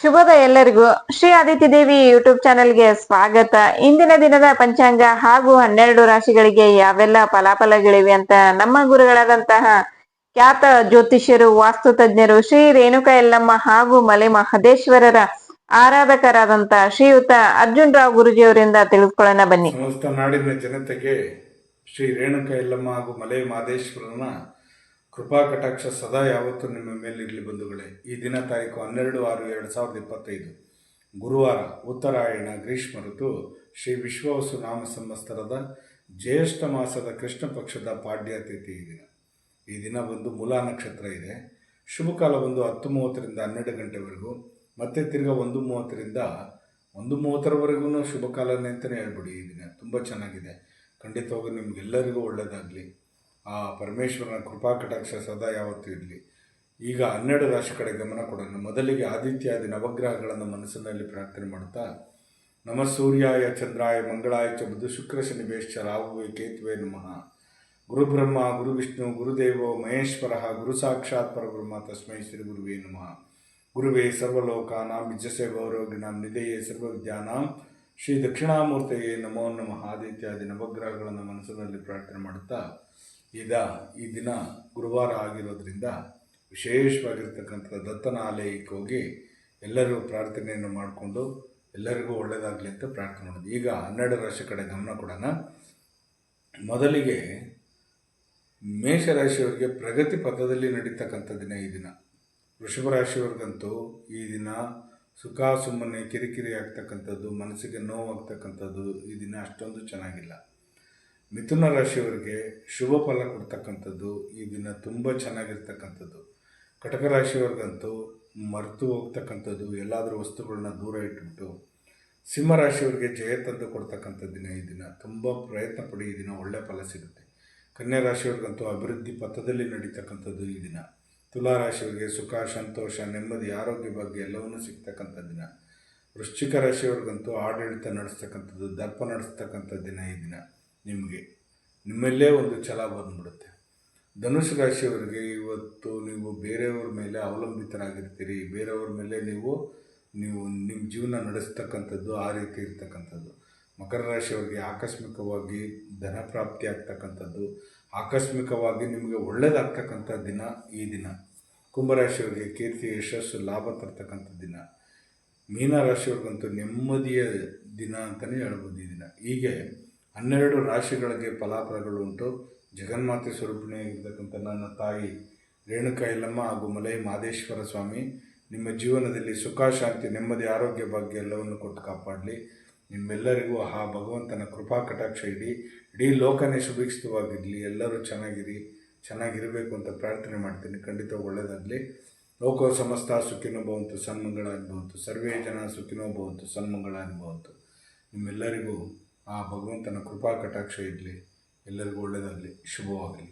ಶುಭೋದಯ ಎಲ್ಲರಿಗೂ ಶ್ರೀ ಆದಿತ್ಯ ದೇವಿ ಯೂಟ್ಯೂಬ್ ಚಾನೆಲ್ಗೆ ಸ್ವಾಗತ. ಇಂದಿನ ದಿನದ ಪಂಚಾಂಗ ಹಾಗೂ ಹನ್ನೆರಡು ರಾಶಿಗಳಿಗೆ ಯಾವೆಲ್ಲ ಫಲಾಫಲಗಳಿವೆ ಅಂತ ನಮ್ಮ ಗುರುಗಳಾದಂತಹ ಖ್ಯಾತ ಜ್ಯೋತಿಷ್ಯರು, ವಾಸ್ತು ತಜ್ಞರು, ಶ್ರೀ ರೇಣುಕಾ ಯಲ್ಲಮ್ಮ ಹಾಗೂ ಮಲೆ ಮಹದೇಶ್ವರರ ಆರಾಧಕರಾದಂತ ಶ್ರೀಯುತ ಅರ್ಜುನ್ ರಾವ್ ಗುರುಜಿಯವರಿಂದ ತಿಳಿದುಕೊಳ್ಳೋಣ ಬನ್ನಿ. ನಾಡಿನ ಜನತೆಗೆ ಶ್ರೀ ರೇಣುಕ ಎಲ್ಲಮ್ಮ ಹಾಗೂ ಮಲೆ ಮಾದೇಶ್ವರನ ಕೃಪಾ ಕಟಾಕ್ಷ ಸದಾ ಯಾವತ್ತೂ ನಿಮ್ಮ ಮೇಲಿರಲಿ ಬಂಧುಗಳೇ. ಈ ದಿನ ತಾರೀಕು ಹನ್ನೆರಡು ಆರು ಎರಡು ಸಾವಿರದ ಇಪ್ಪತ್ತೈದು. ಗುರುವಾರ ಉತ್ತರಾಯಣ, ಗ್ರೀಷ್ಮ ಋತು, ಶ್ರೀ ವಿಶ್ವವಸು ನಾಮ ಸಂವತ್ಸರದ ಜ್ಯೇಷ್ಠ ಮಾಸದ ಕೃಷ್ಣ ಪಕ್ಷದ ಪಾಡ್ಯ ತಿಥಿ ಈ ದಿನ. ಈ ದಿನ ಒಂದು ಮುಲಾ ನಕ್ಷತ್ರ ಇದೆ. ಶುಭ ಕಾಲ ಒಂದು ಹತ್ತು ಮೂವತ್ತರಿಂದ ಹನ್ನೆರಡು ಗಂಟೆವರೆಗೂ, ಮತ್ತೆ ತಿರ್ಗ ಒಂದು ಮೂವತ್ತರಿಂದ ಒಂದು ಮೂವತ್ತರವರೆಗೂ ಶುಭ ಕಾಲನೇ ಅಂತಲೇ ಹೇಳ್ಬಿಡಿ ಈ ದಿನ. ತುಂಬ ಚೆನ್ನಾಗಿದೆ. ಖಂಡಿತವಾಗೂ ನಿಮಗೆಲ್ಲರಿಗೂ ಒಳ್ಳೆಯದಾಗಲಿ ಆ ಪರಮೇಶ್ವರನ ಕೃಪಾ ಕಟಾಕ್ಷ ಸದಾ ಯಾವತ್ತೂ ಇರಲಿ. ಈಗ ಹನ್ನೆರಡು ರಾಶಿ ಕಡೆ ಗಮನ ಕೊಡೋಣ ಮೊದಲಿಗೆ ಆದಿತ್ಯಾದಿ ನವಗ್ರಹಗಳನ್ನು ಮನಸ್ಸಿನಲ್ಲಿ ಪ್ರಾರ್ಥನೆ ಮಾಡ್ತಾ ನಮ ಸೂರ್ಯಾಯ, ಚಂದ್ರಾಯ, ಮಂಗಳಾಯ ಚ ಬುಧ ಶುಕ್ರ ಶನಿ ಬೇಶ್ಚ ರಾಹುವೆ, ಕೇತುವೆ ನಮಃ. ಗುರುಬ್ರಹ್ಮ ಗುರು ವಿಷ್ಣು ಗುರುದೇವೋ ಮಹೇಶ್ವರ, ಗುರು ಸಾಕ್ಷಾತ್ ಪರಬ್ರಹ್ಮ ತಸ್ಮೈ ಶ್ರೀ ಗುರುವೇ ನಮಃ. ಗುರುವೇ ಸರ್ವಲೋಕಾನಾಂ ವಿಜಸೆ ಗೌರವಗಿನಾಂ ನಿಧೆಯೇ ಸರ್ವವಿದ್ಯಾನಾಂ ಶ್ರೀ ದಕ್ಷಿಣಾಮೂರ್ತಿಯೇ ನಮೋ ನಮಃ. ಆದಿತ್ಯಾದಿ ನವಗ್ರಹಗಳನ್ನು ಮನಸ್ಸಿನಲ್ಲಿ ಪ್ರಾರ್ಥನೆ ಮಾಡುತ್ತಾ ಈಗ ಈ ದಿನ ಗುರುವಾರ ಆಗಿರೋದ್ರಿಂದ ವಿಶೇಷವಾಗಿರ್ತಕ್ಕಂಥ ದತ್ತನ ಆಲಯಕ್ಕೆ ಹೋಗಿ ಎಲ್ಲರೂ ಪ್ರಾರ್ಥನೆಯನ್ನು ಮಾಡಿಕೊಂಡು ಎಲ್ಲರಿಗೂ ಒಳ್ಳೆಯದಾಗಲಿ ಅಂತ ಪ್ರಾರ್ಥನೆ ಮಾಡೋದು. ಈಗ ಹನ್ನೆರಡು ರಾಶಿ ಕಡೆ ಗಮನ ಕೊಡೋಣ. ಮೊದಲಿಗೆ ಮೇಷರಾಶಿಯವರಿಗೆ ಪ್ರಗತಿ ಪಥದಲ್ಲಿ ನಡೀತಕ್ಕಂಥ ದಿನ ಈ ದಿನ. ವೃಷಭ ರಾಶಿಯವ್ರಿಗಂತೂ ಈ ದಿನ ಸುಖ ಸುಮ್ಮನೆ ಕಿರಿಕಿರಿ ಆಗ್ತಕ್ಕಂಥದ್ದು, ಮನಸ್ಸಿಗೆ ನೋವಾಗ್ತಕ್ಕಂಥದ್ದು ಈ ದಿನ ಅಷ್ಟೊಂದು ಚೆನ್ನಾಗಿಲ್ಲ. ಮಿಥುನ ರಾಶಿಯವರಿಗೆ ಶುಭ ಫಲ ಕೊಡ್ತಕ್ಕಂಥದ್ದು ಈ ದಿನ ತುಂಬ ಚೆನ್ನಾಗಿರ್ತಕ್ಕಂಥದ್ದು. ಕಟಕ ರಾಶಿಯವ್ರಿಗಂತೂ ಮರೆತು ಹೋಗ್ತಕ್ಕಂಥದ್ದು, ಎಲ್ಲಾದರೂ ವಸ್ತುಗಳನ್ನ ದೂರ ಇಟ್ಬಿಟ್ಟು ಸಿಂಹ ರಾಶಿಯವರಿಗೆ ಜಯ ತಂದು ಕೊಡ್ತಕ್ಕಂಥ ದಿನ ಈ ದಿನ. ತುಂಬ ಪ್ರಯತ್ನ ಪಡಿ, ಈ ದಿನ ಒಳ್ಳೆಯ ಫಲ ಸಿಗುತ್ತೆ. ಕನ್ಯಾ ರಾಶಿಯವ್ರಿಗಂತೂ ಅಭಿವೃದ್ಧಿ ಪಥದಲ್ಲಿ ನಡೀತಕ್ಕಂಥದ್ದು ಈ ದಿನ. ತುಲಾ ರಾಶಿಯವರಿಗೆ ಸುಖ, ಸಂತೋಷ, ನೆಮ್ಮದಿ, ಆರೋಗ್ಯ ಬಗ್ಗೆ ಎಲ್ಲವನ್ನೂ ಸಿಗ್ತಕ್ಕಂಥ ದಿನ. ವೃಶ್ಚಿಕ ರಾಶಿಯವ್ರಿಗಂತೂ ಆಡಳಿತ ನಡೆಸ್ತಕ್ಕಂಥದ್ದು, ದರ್ಪ ನಡೆಸ್ತಕ್ಕಂಥ ದಿನ ಈ ದಿನ. ನಿಮಗೆ, ನಿಮ್ಮಲ್ಲೇ ಒಂದು ಛಲ ಬಂದ್ಬಿಡುತ್ತೆ. ಧನುಷ್ ರಾಶಿಯವರಿಗೆ ಇವತ್ತು ನೀವು ಬೇರೆಯವ್ರ ಮೇಲೆ ಅವಲಂಬಿತರಾಗಿರ್ತೀರಿ. ಬೇರೆಯವ್ರ ಮೇಲೆ ನೀವು ನೀವು ನಿಮ್ಮ ಜೀವನ ನಡೆಸ್ತಕ್ಕಂಥದ್ದು ಆ ರೀತಿ ಇರ್ತಕ್ಕಂಥದ್ದು. ಮಕರ ರಾಶಿಯವರಿಗೆ ಆಕಸ್ಮಿಕವಾಗಿ ಧನ ಪ್ರಾಪ್ತಿ ಆಗ್ತಕ್ಕಂಥದ್ದು. ಆಕಸ್ಮಿಕವಾಗಿ ನಿಮಗೆ ಒಳ್ಳೆಯದಾಗ್ತಕ್ಕಂಥ ದಿನ ಈ ದಿನ. ಕುಂಭರಾಶಿಯವರಿಗೆ ಕೀರ್ತಿ, ಯಶಸ್ಸು, ಲಾಭ ತರ್ತಕ್ಕಂಥ ದಿನ. ಮೀನರಾಶಿಯವ್ರಿಗಂತೂ ನೆಮ್ಮದಿಯ ದಿನ ಅಂತಲೇ ಹೇಳ್ಬೋದು ಈ ದಿನ. ಹೀಗೆ ಹನ್ನೆರಡು ರಾಶಿಗಳಿಗೆ ಫಲಾಫಲಗಳು ಉಂಟು. ಜಗನ್ಮಾತೆ ಸ್ವರೂಪಿಣಿಯಾಗಿರ್ತಕ್ಕಂಥ ನನ್ನ ತಾಯಿ ರೇಣುಕಾ ಯಲ್ಲಮ್ಮ ಹಾಗೂ ಮಲೈ ಮಾದೇಶ್ವರ ಸ್ವಾಮಿ, ನಿಮ್ಮ ಜೀವನದಲ್ಲಿ ಸುಖ, ಶಾಂತಿ, ನೆಮ್ಮದಿ, ಆರೋಗ್ಯ ಭಾಗ್ಯ ಎಲ್ಲವನ್ನು ಕೊಟ್ಟು ಕಾಪಾಡಲಿ. ನಿಮ್ಮೆಲ್ಲರಿಗೂ ಆ ಭಗವಂತನ ಕೃಪಾ ಕಟಾಕ್ಷ ಇಡಿ. ಇಡೀ ಲೋಕನೇ ಸುಭಿಕ್ಷಿತವಾಗಿರಲಿ, ಎಲ್ಲರೂ ಚೆನ್ನಾಗಿರಿ, ಚೆನ್ನಾಗಿರಬೇಕು ಅಂತ ಪ್ರಾರ್ಥನೆ ಮಾಡ್ತೀನಿ. ಖಂಡಿತ ಒಳ್ಳೆಯದಾಗಲಿ ಲೋಕ ಸಮಸ್ತ ಸುಖಿನೋ ಭವಂತು ಸನ್ಮಂಗಳ ಅನುಭವಂತು ಸರ್ವೇ ಜನ ಸುಖಿನೋ ಸನ್ಮಂಗಳ ಅನುಭವಂತು ನಿಮ್ಮೆಲ್ಲರಿಗೂ ಆ ಭಗವಂತನ ಕೃಪಾ ಕಟಾಕ್ಷ ಇರಲಿ, ಎಲ್ಲರಿಗೂ ಒಳ್ಳೆಯದಾಗಲಿ ಶುಭವಾಗಲಿ.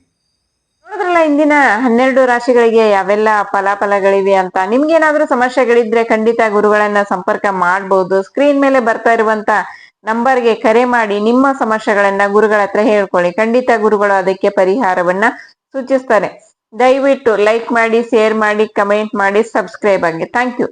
ನೋಡಿದ್ರಲ್ಲ ಇಂದಿನ ಹನ್ನೆರಡು ರಾಶಿಗಳಿಗೆ ಯಾವೆಲ್ಲ ಫಲಾಫಲಗಳಿವೆ ಅಂತ, ನಿಮ್ಗೇನಾದ್ರೂ ಸಮಸ್ಯೆಗಳಿದ್ರೆ ಖಂಡಿತ ಗುರುಗಳನ್ನ ಸಂಪರ್ಕ ಮಾಡಬಹುದು ಸ್ಕ್ರೀನ್ ಮೇಲೆ ಬರ್ತಾ ಇರುವಂತ ನಂಬರ್ಗೆ ಕರೆ ಮಾಡಿ, ನಿಮ್ಮ ಸಮಸ್ಯೆಗಳನ್ನ ಗುರುಗಳ ಹತ್ರ ಹೇಳ್ಕೊಳ್ಳಿ. ಖಂಡಿತ ಗುರುಗಳು ಅದಕ್ಕೆ ಪರಿಹಾರವನ್ನ ಸೂಚಿಸ್ತಾರೆ. ದಯವಿಟ್ಟು ಲೈಕ್ ಮಾಡಿ ಶೇರ್ ಮಾಡಿ ಕಮೆಂಟ್ ಮಾಡಿ ಸಬ್ಸ್ಕ್ರೈಬ್ ಆಗಿ. Thank you